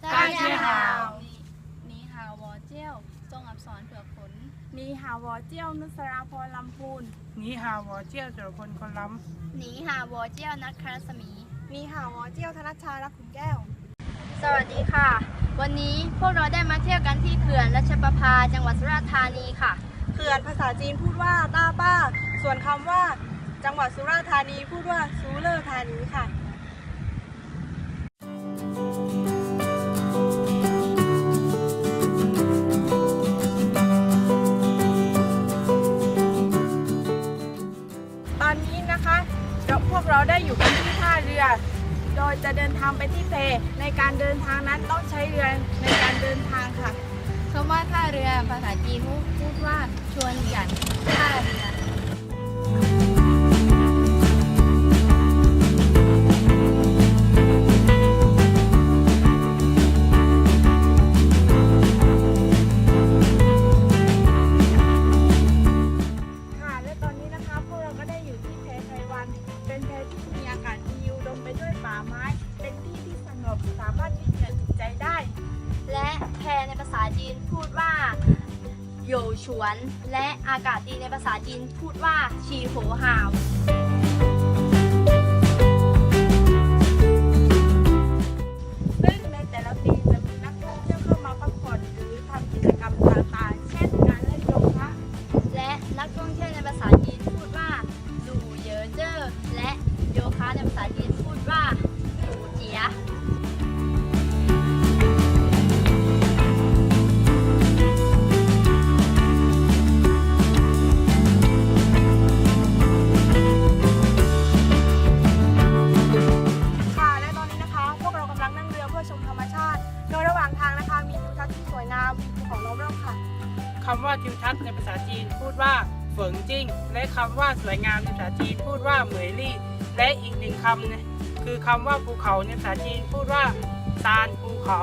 大家好นีฮาวอเจียวทรงอักษรเผือกผล นีหาวอเจี้ยวนุสราพรลำพูน นี้ฮาวอเจียวสุรพลคนล้ นีฮาวอเจียวนักคาสมี นีหาวอเจี้ยวธนชชารักขุนแก้ว สวัสดีค่ะ วันนี้พวกเราได้มาเที่ยวกันที่เขื่อนรัชประภาจังหวัดสุราษฎร์ธานีค่ะ เขื่อนภาษาจีนพูดว่าต้าป้า ส่วนคำว่า จังหวัดสุราษฎร์ธานีพูดว่าซูเลอร์ธานีค่ะ ตอนนี้นะคะเราพวกเราได้อยู่กันที่ท่าเรือ โดยจะเดินทางไปที่เพในการเดินทางนั้นต้องใช้เรือในการเดินทางค่ะคำว่าท่าเรือภาษาจีนพูดว่าชวนหยันท่าเรือาไม้ เป็นที่ที่สงบสามารถยึดเหนี่ยวจิตใจได้ และแพในภาษาจีนพูดว่าโยฉวน และอากาศดีในภาษาจีนพูดว่าชีโหหาว คำว่าทิวทัศน์ในภาษาจีนพูดว่าเฝิงจิ้ง และคำว่าสวยงามในภาษาจีนพูดว่าเหมยลี่ และอีกหนึ่งคำคือคำว่าภูเขาในภาษาจีนพูดว่าซานภูเขา